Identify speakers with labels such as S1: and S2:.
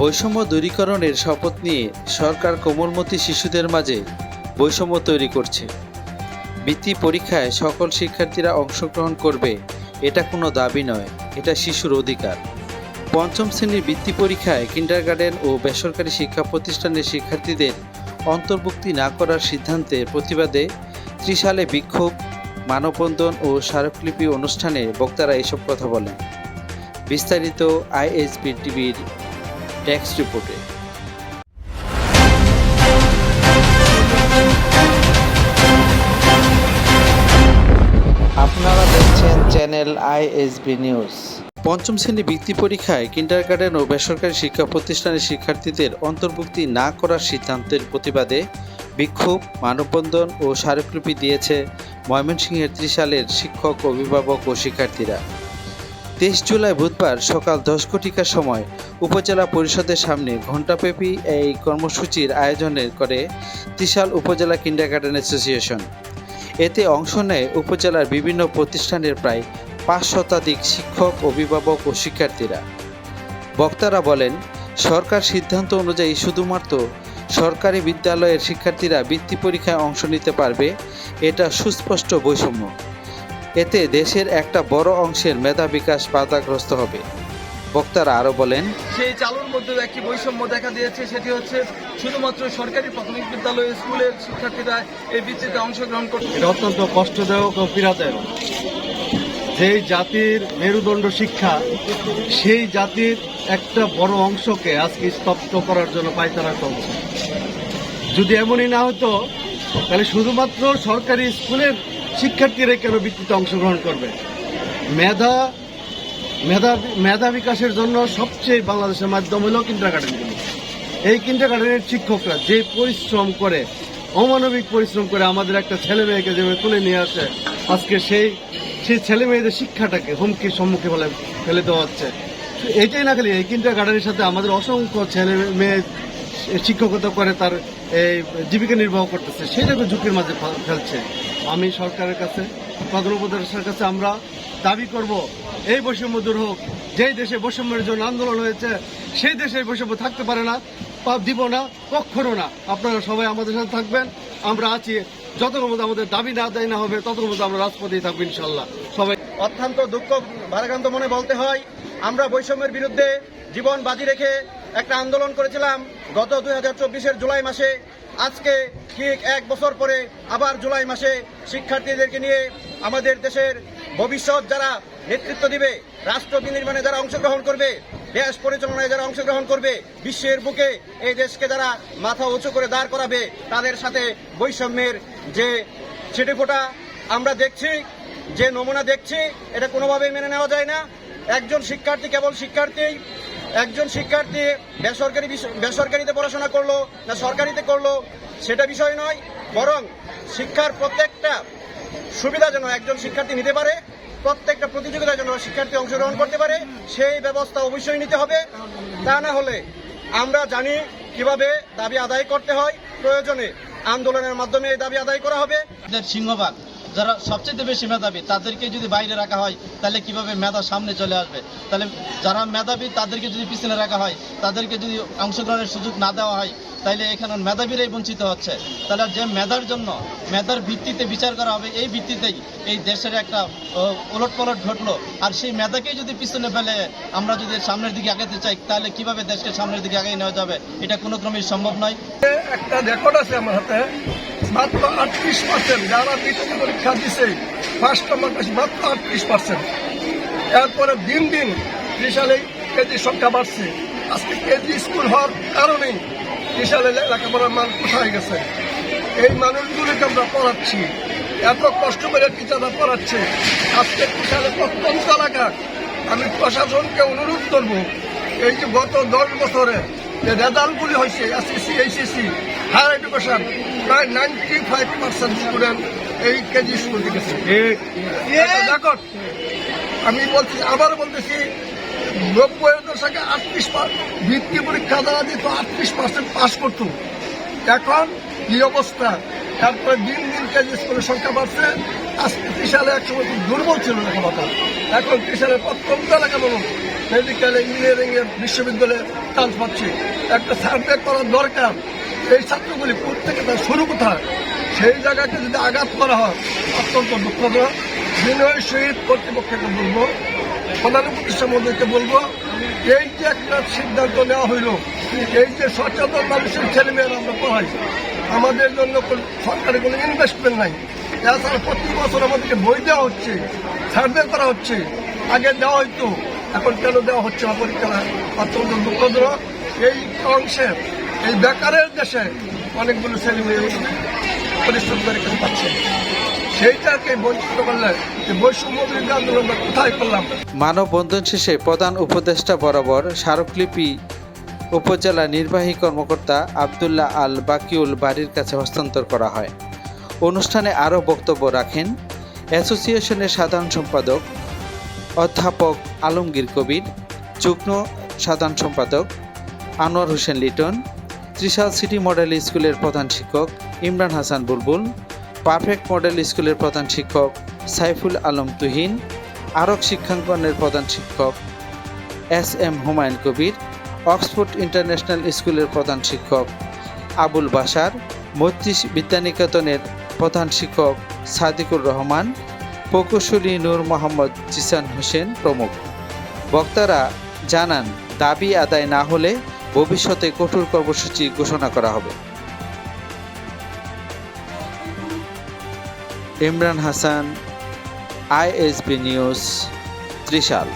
S1: বৈষম্য দূরীকরণের শপথ নিয়ে সরকার কোমলমতি শিশুদের মাঝে বৈষম্য তৈরি করছে। বৃত্তি পরীক্ষায় সকল শিক্ষার্থীরা অংশগ্রহণ করবে, এটা কোনো দাবি নয়, এটা শিশুর অধিকার। পঞ্চম শ্রেণির বৃত্তি পরীক্ষায় কিন্ডারগার্ডেন ও বেসরকারি শিক্ষা প্রতিষ্ঠানের শিক্ষার্থীদের অন্তর্ভুক্তি না করার সিদ্ধান্তের প্রতিবাদে ত্রিশালে বিক্ষোভ, মানববন্ধন ও স্মারকলিপি অনুষ্ঠানে বক্তারা এসব কথা বলেন। বিস্তারিত আইএসবি টিভির ট্যাক্স রিপোর্টে। আপনারা দেখছেন চ্যানেল আইএসবি নিউজ। পঞ্চম শ্রেণি বৃত্তি পরীক্ষায় কিন্ডারগার্ডেন ও বেসরকারি শিক্ষা প্রতিষ্ঠানের শিক্ষার্থীদের অন্তর্ভুক্তি না করার সিদ্ধান্তের প্রতিবাদে বিক্ষোভ, মানববন্ধন ও স্মারকলিপি দিয়েছে ময়মনসিংহের ত্রিশালের শিক্ষক, অভিভাবক ও শিক্ষার্থীরা। তেইশ জুলাই বুধবার সকাল দশ কোটিকার সময় উপজেলা পরিষদের সামনে ঘণ্টাব্যাপী এই কর্মসূচির আয়োজনের করে ত্রিশাল উপজেলা কিন্ডারগার্ডেন অ্যাসোসিয়েশন। এতে অংশ নেয় উপজেলার বিভিন্ন প্রতিষ্ঠানের প্রায় পাঁচ শতাধিক শিক্ষক, অভিভাবক ও শিক্ষার্থীরা। বক্তারা বলেন, সরকার সিদ্ধান্ত অনুযায়ী শুধুমাত্র সরকারি বিদ্যালয়ের শিক্ষার্থীরা বৃত্তি পরীক্ষায় অংশ নিতে পারবে, এটা সুস্পষ্ট বৈষম্য। এতে দেশের একটা বড় অংশের মেধা বিকাশ বাধাগ্রস্ত হবে। বক্তারা আরও বলেন
S2: সেই চালুর মধ্যে একটি বৈষম্য দেখা দিয়েছে সেটি হচ্ছে শুধুমাত্র সরকারি প্রাথমিক বিদ্যালয় স্কুলের শিক্ষার্থীরা এই বৃত্তিতে অংশগ্রহণ করছে।
S3: এটা অত্যন্ত কষ্টদায়ক ও পীড়াদায়ক। যেই জাতির মেরুদণ্ড শিক্ষা সেই জাতির একটা বড় অংশকে আজকে স্তব্ধ করার জন্য পায়তারা চলছে। যদি এমনই না হতো তাহলে শুধুমাত্র সরকারি স্কুলের শিক্ষার্থীরা কেন বৃত্তিতে অংশগ্রহণ করবে? মেধা মেধা মেধা বিকাশের জন্য সবচেয়ে বাংলাদেশের মাধ্যম হলো কিন্ডারগার্ডেনগুলো এই কিন্ডার গার্ডেনের শিক্ষকরা যে পরিশ্রম করে, অমানবিক পরিশ্রম করে আমাদের একটা ছেলে মেয়েকে যেভাবে তুলে নিয়ে আসে, আজকে সেই সেই ছেলে মেয়েদের শিক্ষাটাকে হুমকির সম্মুখে ফেলে ফেলে দেওয়া হচ্ছে। এটাই না খালি, এই কিন্ডার গার্ডেনের সাথে আমাদের অসংখ্য ছেলে মেয়ে শিক্ষকতা করে, তার এই জীবিকা নির্বাহ করতেছে সেটাকে ঝুঁকির মাঝে ফেলছে। আমি সরকারের কাছে, প্রধান উপদেষ্টার কাছে আমরা দাবি করব, এই বৈষম্য দূর হোক। যেই দেশে বৈষম্যের জন্য আন্দোলন হয়েছে, সেই দেশে বৈষম্য থাকতে পারে না পাপ দিব না, কখনো না। আপনারা সবাই আমাদের সাথে থাকবেন, আমরা আছি। যতক্ষণ মধ্যে আমাদের দাবি না দেয় না হবে, ততক্ষণ মধ্যে আমরা রাজপথেই থাকব ইনশাল্লাহ সবাই
S2: অত্যন্ত দুঃখ, ভারাক্রান্ত মনে বলতে হয়, আমরা বৈষম্যের বিরুদ্ধে জীবন বাজি রেখে একটা আন্দোলন করেছিলাম গত দুই হাজার চব্বিশের জুলাই মাসে। আজকে ঠিক এক বছর পরে আবার জুলাই মাসে শিক্ষার্থীদেরকে নিয়ে আমাদের দেশের ভবিষ্যৎ যারা নেতৃত্ব দিবে, রাষ্ট্র বিনির্মাণে যারা অংশগ্রহণ করবে, দেশ পরিচালনায় যারা অংশগ্রহণ করবে, বিশ্বের বুকে এই দেশকে যারা মাথা উঁচু করে দাঁড় করাবে, তাদের সাথে বৈষম্যের যে ছিটেফোঁটা আমরা দেখছি, যে নমুনা দেখছি, এটা কোনোভাবেই মেনে নেওয়া যায় না। একজন শিক্ষার্থী কেবল শিক্ষার্থী একজন শিক্ষার্থী বেসরকারি বেসরকারিতে পড়াশোনা করল না সরকারিতে করল, সেটা বিষয় নয়, বরং শিক্ষার প্রত্যেকটা সুবিধা যেন একজন শিক্ষার্থী নিতে পারে, প্রত্যেকটা প্রতিযোগিতায় যেন শিক্ষার্থী অংশগ্রহণ করতে পারে, সেই ব্যবস্থা অবশ্যই নিতে হবে। তা না হলে আমরা জানি কীভাবে দাবি আদায় করতে হয়, প্রয়োজনে আন্দোলনের মাধ্যমে এই দাবি আদায় করা হবে।
S4: সিংহভাগ। যারা সবচেয়ে বেশি মেধাবী, তাদেরকে যদি বাইরে রাখা হয়, তাহলে কীভাবে মেধা সামনে চলে আসবে? তাহলে যারা মেধাবী, তাদেরকে যদি পিছনে রাখা হয়, তাদেরকে যদি অংশগ্রহণের সুযোগ না দেওয়া হয়, তাহলে এখানে মেধাবীরাই বঞ্চিত হচ্ছে। তাহলে যে মেধার জন্য, মেধার ভিত্তিতে বিচার করা হবে, এই ভিত্তিতেই এই দেশের একটা ওলট পলট ঘটলো। আর সেই মেধাকেই যদি পিছনে ফেলে আমরা যদি সামনের দিকে আগাতে চাই, তাহলে কীভাবে দেশকে সামনের দিকে আগাই নেওয়া যাবে? এটা কোনো ক্রমেই সম্ভব নয়।
S5: একটা রেকর্ড আছে আমার হাতে। মাত্র আটত্রিশ পার্সেন্ট, যারা বৃত্তি পরীক্ষা দিছে, ফার্স্ট নম্বর পেয়েছে মাত্র আটত্রিশ পার্সেন্ট। এরপরে দিন দিন বিশালে কেজির সংখ্যা বাড়ছে। আজকে কেজি স্কুল হওয়ার কারণেই বিশালে লেখাপড়ার মান কোথায় গেছে। এই মানুষগুলোকে আমরা পড়াচ্ছি। এত কষ্ট করে টিচাররা পড়াচ্ছে। আজকে বিশালে প্রত্যন্ত এলাকা। আমি প্রশাসনকে অনুরোধ করব, এই যে গত দশ বছরে যে রেজাল্টগুলি হয়েছে, এসএসসি, এইচএসসি হায়ার এডুকেশন প্রায় নাইনটি ফাইভ পার্সেন্ট স্টুডেন্ট এই কেজি স্কুল থেকে গেছে দেখো আমি বলছি আবার বলতেছি নব্বই দশকে আটত্রিশ ভিত্তি পরীক্ষা দেওয়া দিত আটত্রিশ পার্সেন্ট পাস করতো। এখন কি অবস্থা। তারপরে দিন দিন কেজি স্কুলের সংখ্যা বাড়ছে। আজকে ত্রিশালে একসময় খুব দুর্বল ছিল লেখাপড়া এখন ত্রিশালের প্রত্যন্ত এলাকা মেডিকেল ইঞ্জিনিয়ারিং এর বিশ্ববিদ্যালয়ে চান্স পাচ্ছি। একটা সার্ভে করার দরকার। এই ছাত্রগুলি প্রত্যেকে তার শুরু কোথায় সেই জায়গাকে যদি আঘাত করা হয়, অত্যন্ত দুঃখজনক। বিনয় সহিত কর্তৃপক্ষকে বলব প্রধান উপদেষ্টা মন্ত্রীকে বলব, এই যে একটা সিদ্ধান্ত নেওয়া হইল, এই যে সচেতন মানুষের ছেলেমেয়েরা আমরা পড়াই, আমাদের জন্য কোনো সরকারি কোনো ইনভেস্টমেন্ট নাই। এছাড়া প্রতি বছর আমাদেরকে বই দেওয়া হচ্ছে সার্ভে করা হচ্ছে। আগে দেওয়া হইতো, এখন কেন দেওয়া হচ্ছে না পরীক্ষা অত্যন্ত দুঃখজনক। এই অংশে এই বেকারের দেশে অনেকগুলো ছেলে মেয়ে পরিশ্রম করে কিন্তু পাচ্ছে।
S1: মানববন্ধন শেষে প্রধান উপদেষ্টা বরাবর স্মারকলিপি উপজেলা নির্বাহী কর্মকর্তা আবদুল্লাহ আল বাকিউল বাড়ির কাছে হস্তান্তর করা হয়। অনুষ্ঠানে আরও বক্তব্য রাখেন অ্যাসোসিয়েশনের সাধারণ সম্পাদক অধ্যাপক আলমগীর কবির, যুগ্ম সাধারণ সম্পাদক আনোয়ার হোসেন লিটন ত্রিশাল সিটি মডেল স্কুলের প্রধান শিক্ষক ইমরান হাসান বুলবুল, পারফেক্ট মডেল স্কুলের প্রধান শিক্ষক সাইফুল আলম তুহিন আরক শিক্ষাঙ্গনের প্রধান শিক্ষক S M Humayun Kabir, Oxford international স্কুলের প্রধান শিক্ষক আবুল বাসার মৈত্রী বিদ্যানিকেতনের প্রধান শিক্ষক সাদিকুর রহমান, প্রকৌশলী নূর মোহাম্মদ জিসান হোসেন প্রমুখ। বক্তারা জানান, দাবি আদায় না হলে ভবিষ্যতে কঠোর কর্মসূচি ঘোষণা করা হবে। Imran Hasan ISB news Trishal.